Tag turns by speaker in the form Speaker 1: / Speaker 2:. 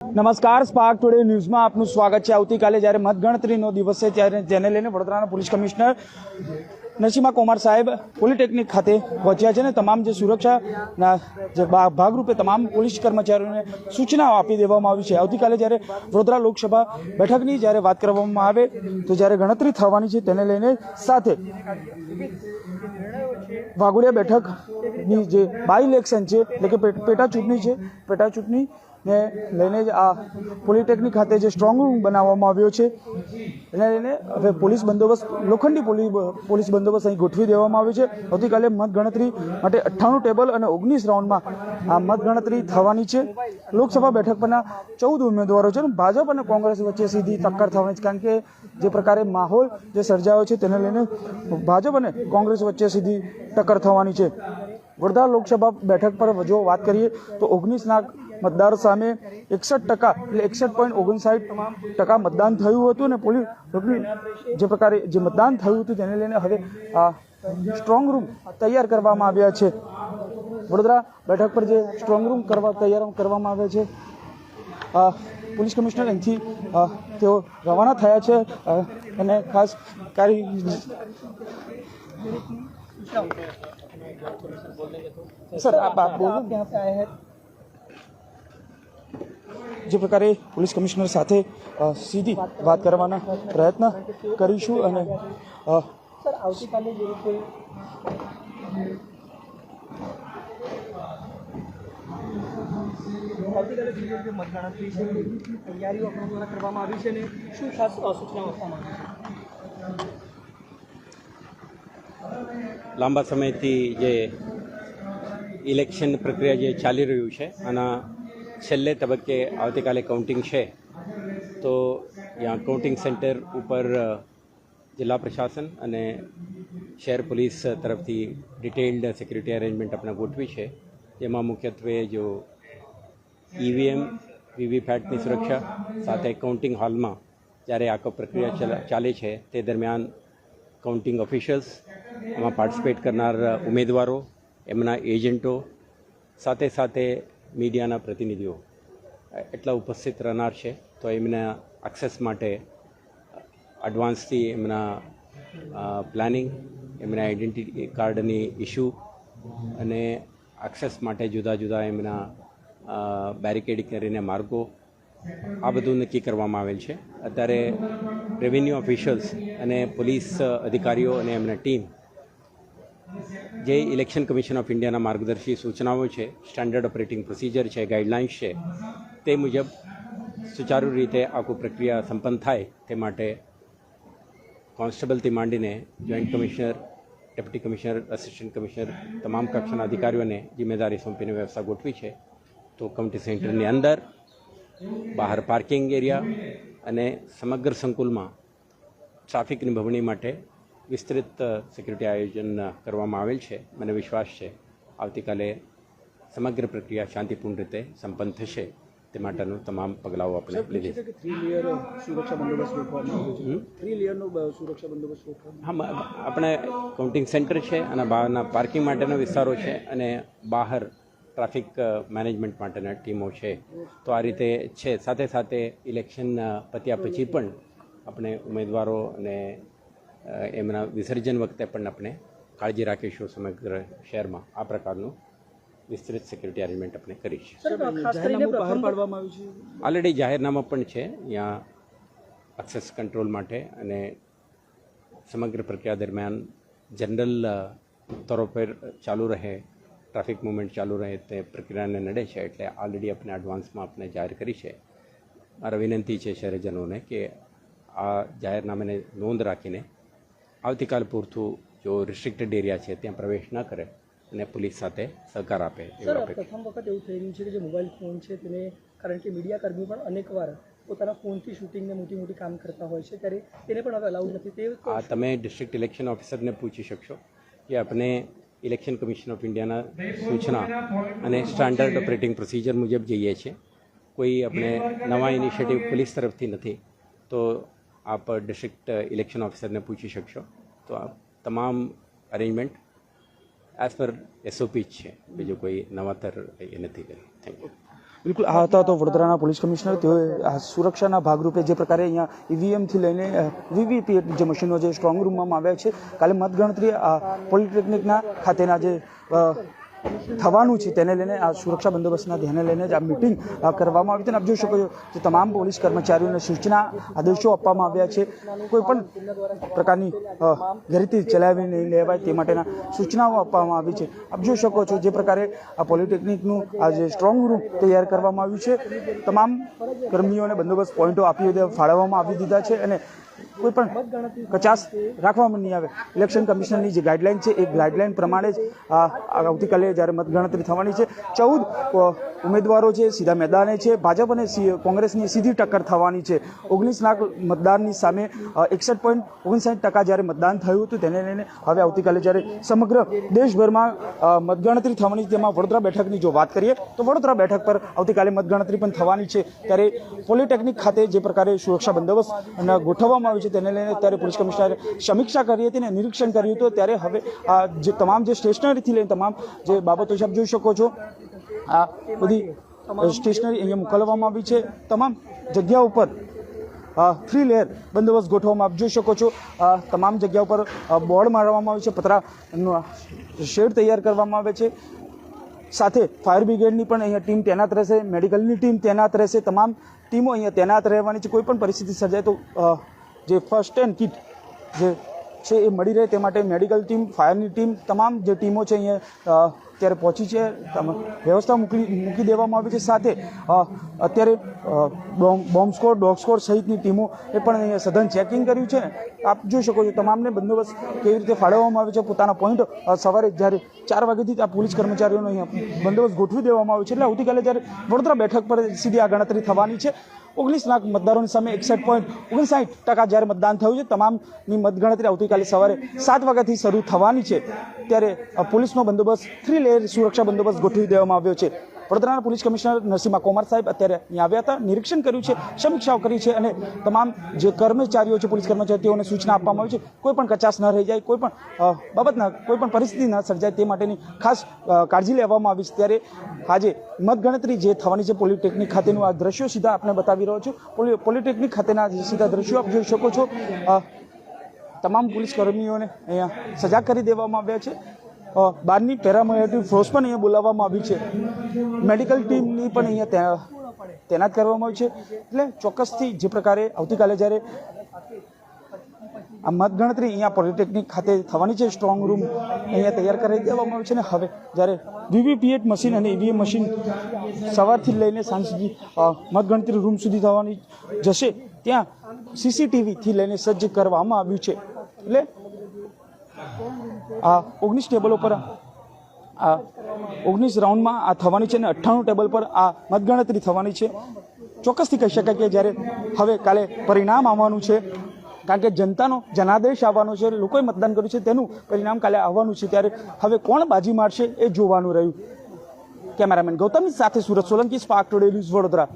Speaker 1: નમસ્કાર spark today ન્યૂઝમાં આપનું સ્વાગત છે. આવતીકાલે જ્યારે મતગણતરીનો દિવસ છે, ત્યારે જેને લઈને વડોદરાના પોલીસ કમિશનર નસીમા કુમાર સાહેબ પોલિટેકનિક ખાતે પહોંચ્યા છે અને તમામ જે સુરક્ષાના જે ભાગરૂપે તમામ પોલીસ કર્મચારીઓને સૂચનાઓ આપી દેવામાં આવી છે. આવતીકાલે જ્યારે વડોદરા લોકસભા બેઠકની જ્યારે વાત કરવામાં આવે, તો જ્યારે ગણતરી થવાની છે, તેને લઈને સાથે વાઘોડિયા બેઠકની જે બાય ઇલેક્શન છે, એટલે કે પેટા ચૂંટણી છે પેટા ચૂંટણી ને લઈને જ આ પોલિટેકનિક ખાતે જે સ્ટ્રોંગ રૂમ બનાવવામાં આવ્યો છે, એને લઈને હવે પોલીસ બંદોબસ્ત, લોખંડી પોલીસ બંદોબસ્ત અહીં ગોઠવી દેવામાં આવ્યો છે. આવતીકાલે મતગણતરી માટે અઠ્ઠાણું ટેબલ અને ઓગણીસ રાઉન્ડમાં આ મતગણતરી થવાની છે. લોકસભા બેઠક પરના ચૌદ ઉમેદવારો છે ભાજપ અને કોંગ્રેસ વચ્ચે સીધી ટક્કર થવાની છે. કારણ કે જે પ્રકારે માહોલ જે સર્જાયો છે તેને લઈને ભાજપ અને કોંગ્રેસ વચ્ચે સીધી ટક્કર થવાની છે. વડોદરા લોકસભા બેઠક પર જો વાત કરીએ તો ઓગણીસ લાખ મતદાર સામે એકસઠ ટકા એટલે એકસઠ પોઈન્ટ ઓગણસાઠ ટકા મતદાન થયું હતું ને પોલીસ જે પ્રકારે જે મતદાન થયું હતું તેને લઈને હવે સ્ટ્રોંગ રૂમ તૈયાર કરવામાં આવ્યા છે. વડોદરા બેઠક પર જે સ્ટ્રોંગ રૂમ કરવા તૈયાર કરવામાં આવ્યા છે. પોલીસ કમિશનર અહીંથી તેઓ રવાના થયા છે અને ખાસ કારી સર આપ આપ બોલો ક્યાં જે પ્રકારે પોલીસ કમિશનર સાથે સીધી વાત કરવાના પ્રયત્ન કરીશું અને
Speaker 2: આવતીકાલે જે રીતે આવતીકાલે જે રીતે મતગણતરી છે તૈયારીઓ દ્વારા કરવામાં આવી છે ને શું ખાસ સૂચનાઓ આપવામાં આવી છે?
Speaker 3: લાંબા સમયથી જે ઇલેક્શન પ્રક્રિયા જે ચાલી રહ્યું છે આના છેલ્લે તબક્કે આવતીકાલે કાઉન્ટિંગ છે. તો ત્યાં કાઉન્ટિંગ સેન્ટર ઉપર જિલ્લા પ્રશાસન અને શહેર પોલીસ તરફથી ડિટેલ્ડ સિક્યુરિટી અરેન્જમેન્ટ આપણે ગોઠવી છે. જેમાં મુખ્યત્વે જો ઈવીએમ વીવીપેટની સુરક્ષા, સાથે કાઉન્ટિંગ હોલમાં જ્યારે આખો પ્રક્રિયા ચલા- ચાલે છે, તે દરમિયાન કાઉન્ટિંગ ઓફિશિયલ્સ એમાં પાર્ટિસિપેટ કરનાર ઉમેદવારો, એમના એજન્ટો સાથે સાથે મીડિયાના પ્રતિનિધિઓ એટલા ઉપસ્થિત રહેનાર છે, તો એમના એક્સેસ માટે એડવાન્સથી એમના પ્લાનિંગ એમના આઈડેન્ટિટી કાર્ડની ઇસ્યુ અને એક્સેસ માટે જુદા જુદા એમના બેરિકેડ કરીને માર્ગો આ બધું નક્કી કરવામાં આવેલ છે. અત્યારે રેવન્યુ ઓફિશિયલ્સ અને પોલીસ અધિકારીઓ અને એમના ટીમ જે ઇલેક્શન કમિશન ઓફ ઇન્ડિયાના માર્ગદર્શી સૂચનાઓ છે, સ્ટાન્ડર્ડ ઓપરેટિંગ પ્રોસિજર છે, ગાઈડલાઇન્સ છે, તે મુજબ સુચારુ રીતે આખું પ્રક્રિયા સંપન્ન થાય તે માટે કોન્સ્ટેબલથી માંડીને joint commissioner, deputy commissioner, assistant commissioner તમામ કક્ષાના અધિકારીઓને જિમ્મેદારી સોંપીને વ્યવસ્થા ગોઠવી છે. તો કમિટી સેન્ટરની અંદર બહાર પાર્કિંગ એરિયા અને સમગ્ર સંકુલમાં ટ્રાફિક નિભવણી માટે વિસ્તૃત સિક્યુરિટી આયોજન કરવામાં આવેલ છે. મને વિશ્વાસ છે આવતીકાલે સમગ્ર પ્રક્રિયા શાંતિપૂર્ણ રીતે સંપન્ન થશે તે માટેનું તમામ પગલાઓ આપણે લીધી. છે
Speaker 2: થ્રી લેયર સુરક્ષા બંદોબસ્ત ગોઠવવામાં આવ્યો છે.
Speaker 3: હમ?
Speaker 2: થ્રી લેયરનો સુરક્ષા બંદોબસ્ત
Speaker 3: હા આપણે કાઉન્ટિંગ સેન્ટર છે અને બહારના પાર્કિંગ માટેના વિસ્તારો છે અને બહાર ટ્રાફિક મેનેજમેન્ટ માટેના ટીમો છે. તો આ રીતે છે. સાથે સાથે ઇલેક્શન પત્યા પછી પણ આપણે ઉમેદવારો અને એમના વિસર્જન વખતે પણ આપણે કાળજી રાખીશું સમગ્ર શહેરમાં આ પ્રકારનું વિસ્તૃત સિક્યુરિટી અરેન્જમેન્ટ આપણે કરીશું.
Speaker 2: સર ખાસ કરીને
Speaker 1: જાહેરનામું બહાર
Speaker 2: પ્રથમ
Speaker 1: પાડવામાં આવ્યું છે?
Speaker 3: ઓલરેડી જાહેરનામા પણ છે. ત્યાં એક્સેસ કંટ્રોલ માટે અને સમગ્ર પ્રક્રિયા દરમિયાન જનરલ તરફેર ચાલુ રહે ટ્રાફિક મુવમેન્ટ ચાલુ રહે તે પ્રક્રિયાને નડે છે એટલે ઓલરેડી આપણે એડવાન્સમાં આપણે જાહેર કરી છે. મારા વિનંતી છે શહેરજનોને કે આ જાહેરનામાને નોંધ રાખીને આવતીકાલ પૂરતું જો રિસ્ટ્રિક્ટેડ એરિયા છે ત્યાં પ્રવેશ ન કરે અને પોલીસ સાથે સહકાર આપે
Speaker 2: પ્રથમ વખત એવું થઈ રહ્યું છે કે જે મોબાઈલ ફોન છે તેને કારણ કે મીડિયા કર્મી પણ અનેકવાર પોતાના ફોનથી શૂટિંગને મોટી મોટી કામ કરતા હોય છે ત્યારે તેને પણ હવે અલાઉડ નથી. તે
Speaker 3: આ તમે ડિસ્ટ્રિક્ટ ઇલેક્શન ઓફિસરને પૂછી શકશો કે આપણે ઇલેક્શન કમિશન ઓફ ઇન્ડિયાના સૂચના અને સ્ટાન્ડર્ડ ઓપરેટિંગ પ્રોસિજર મુજબ જઈએ છીએ. કોઈ આપણે નવા ઇનિશિયેટિવ પોલીસ તરફથી નથી તો આપ ડિસ્ટ્રિક્ટ ઇલેક્શન ઓફિસરને પૂછી શકશો. તો આ તમામ અરેન્જમેન્ટ એઝ પર એસઓપી જ છે. બીજું કોઈ નવાતર એ નથી કરી. થેન્ક યુ
Speaker 1: બિલકુલ, આ હતા તો વડોદરાના પોલીસ કમિશનર. તેઓએ સુરક્ષાના ભાગરૂપે જે પ્રકારે અહીંયા ઈવીએમથી લઈને વીવીપીએટ જે મશીનો જે સ્ટ્રોંગ રૂમમાં આવ્યા છે. કાલે મતગણતરી પોલિટેકનિકના ખાતેના જે થવાનું છે તેને લઈને આ સુરક્ષા બંદોબસ્તના ધ્યાને લઈને જ આ મિટિંગ કરવામાં આવી છે. આપ જોઈ શકો છો કે તમામ પોલીસ કર્મચારીઓને સૂચના, આદેશો આપવામાં આવ્યા છે. કોઈ પણ પ્રકારની ગેરરીતિ ચલાવી નહીં લેવાય તે માટેના સૂચનાઓ આપવામાં આવી છે. આપ જોઈ શકો છો જે પ્રકારે આ પોલિટેકનિકનું આ જે સ્ટ્રોંગ રૂમ તૈયાર કરવામાં આવ્યું છે. તમામ કર્મીઓને બંદોબસ્ત પોઈન્ટો આપી ફાળવવામાં આવી દીધા છે અને કોઈ પણ કચાસ રાખવામાં નહીં આવે. ઇલેક્શન કમિશનની જે ગાઈડલાઈન છે, એ ગાઈડલાઈન પ્રમાણે જ આવતીકાલે જ્યારે મતગણતરી થવાની છે, ચૌદ ઉમેદવારો છે, સીધા મેદાને છે, ભાજપ અને કોંગ્રેસની સીધી ટક્કર થવાની છે. ઓગણીસ લાખ મતદાનની સામે એકસઠ પોઈન્ટ ઓગણસાઠ ટકા જ્યારે મતદાન થયું હતું, તેને લઈને હવે આવતીકાલે જ્યારે સમગ્ર દેશભરમાં મતગણતરી થવાની છે, તેમાં વડોદરા બેઠકની જો વાત કરીએ, તો વડોદરા બેઠક પર આવતીકાલે મતગણતરી પણ થવાની છે. ત્યારે પોલિટેકનિક ખાતે જે પ્રકારે સુરક્ષા બંદોબસ્ત ગોઠવવામાં આવ્યું છે તેને લઈને ત્યારે પોલીસ કમિશનરે સમીક્ષા કરી હતી અને નિરીક્ષણ કર્યું હતું. ત્યારે હવે આ જે તમામ જે સ્ટેશનરીથી લઈને તમામ જે બાબતો છે, આપ જોઈ શકો છો. આ બધી સ્ટેશનરી અહીંયા મોકલવામાં આવી છે. તમામ જગ્યા ઉપર થ્રી લેયર બંદોબસ્ત ગોઠવવામાં આપ જોઈ શકો છો. તમામ જગ્યા ઉપર બોર્ડ મારવામાં આવે છે, પતરાનો શેડ તૈયાર કરવામાં આવે છે. સાથે ફાયર બ્રિગેડની પણ અહીંયા ટીમ તૈનાત રહેશે, મેડિકલની ટીમ તૈનાત રહેશે. તમામ ટીમો અહીંયા તૈનાત રહેવાની છે. કોઈ પણ પરિસ્થિતિ સર્જાય તો જે ફર્સ્ટ એન્ડ કિટ જે છે એ મળી રહે તે માટે મેડિકલ ટીમ ફાયરની ટીમ તમામ જે ટીમો છે અહીંયા અત્યારે પહોંચી છે. વ્યવસ્થા મૂકી મૂકી દેવામાં આવી છે. સાથે અત્યારે બોમ્બ સ્કોડ, ડોગ સ્કોડ સહિતની ટીમો એ પણ અહીંયા સઘન ચેકિંગ કર્યું છે. આપ જોઈ શકો છો તમામને બંદોબસ્ત કેવી રીતે ફાળવવામાં આવે છે. પોતાના પોઈન્ટ સવારે જ્યારે ચાર વાગ્યાથી આ પોલીસ કર્મચારીઓનો અહીંયા બંદોબસ્ત ગોઠવી દેવામાં આવ્યો છે. એટલે આવતીકાલે જ્યારે વડોદરા બેઠક પર સીધી આ ગણતરી થવાની છે. ઓગણીસ લાખ મતદારોની સામે એકસઠ પોઈન્ટ ઓગણસાઠ ટકા જ્યારે મતદાન થયું છે, તમામની મતગણતરી આવતીકાલે સવારે સાત વાગ્યાથી શરૂ થવાની છે. ત્યારે પોલીસનો બંદોબસ્ત થ્રી લેયર સુરક્ષા બંદોબસ્ત ગોઠવી દેવામાં આવ્યો છે. વડોદરાના પોલીસ કમિશનર નરસિંહા કોમાર સાહેબ અત્યારે અહીંયા આવ્યા હતા. નિરીક્ષણ કર્યું છે, સમીક્ષાઓ કરી છે અને તમામ જે કર્મચારીઓ છે, પોલીસ કર્મચારીઓ તેઓને સૂચના આપવામાં આવી છે. કોઈ પણ કચાસ ન રહી જાય, કોઈ પણ બાબતના કોઈ પણ પરિસ્થિતિ ન સર્જાય તે માટેની ખાસ કાળજી લેવામાં આવી છે. ત્યારે આજે મતગણતરી જે થવાની છે, પોલિટેકનિક ખાતેનું આ દ્રશ્યો સીધા આપણે બતાવી રહ્યો છું. પોલી, પોલિટેકનિક ખાતેના સીધા દ્રશ્યો આપ જોઈ શકો છો. તમામ પોલીસ કર્મીઓને અહીંયા સજાગ કરી દેવામાં આવ્યા છે. બહારની પેરામિલિટરી ફોર્સ પણ અહીંયા બોલાવવામાં આવી છે. મેડિકલ ટીમની પણ અહીંયા તૈનાત કરવામાં આવી છે. એટલે ચોક્કસથી જે પ્રકારે આવતીકાલે જ્યારે આ મતગણતરી અહીંયા પોલિટેકનિક ખાતે થવાની છે, સ્ટ્રોંગ રૂમ અહીંયા તૈયાર કરી દેવામાં આવે છે ને હવે જ્યારે વીવીપીએટ મશીન અને ઈવીએમ મશીન સવારથી લઈને સાંજ સુધી મતગણતરી રૂમ સુધી થવાની જશે, ત્યાં સીસીટીવીથી લઈને સજ્જ કરવામાં આવ્યું છે. એટલે આ ઓગણીસ ટેબલ ઉપર આ ઓગણીસ રાઉન્ડમાં આ થવાની છે અને અઠ્ઠાણું ટેબલ પર આ મતગણતરી થવાની છે. ચોક્કસથી કહી શકાય કે જ્યારે હવે કાલે પરિણામ આવવાનું છે, કારણ કે જનતાનો જનાદેશ આવવાનો છે, લોકોએ મતદાન કર્યું છે, તેનું પરિણામ કાલે આવવાનું છે, ત્યારે હવે કોણ બાજી મારશે એ જોવાનું રહ્યું. કેમેરામેન ગૌતમની સાથે Surat Solanki, spark today news Vadodara.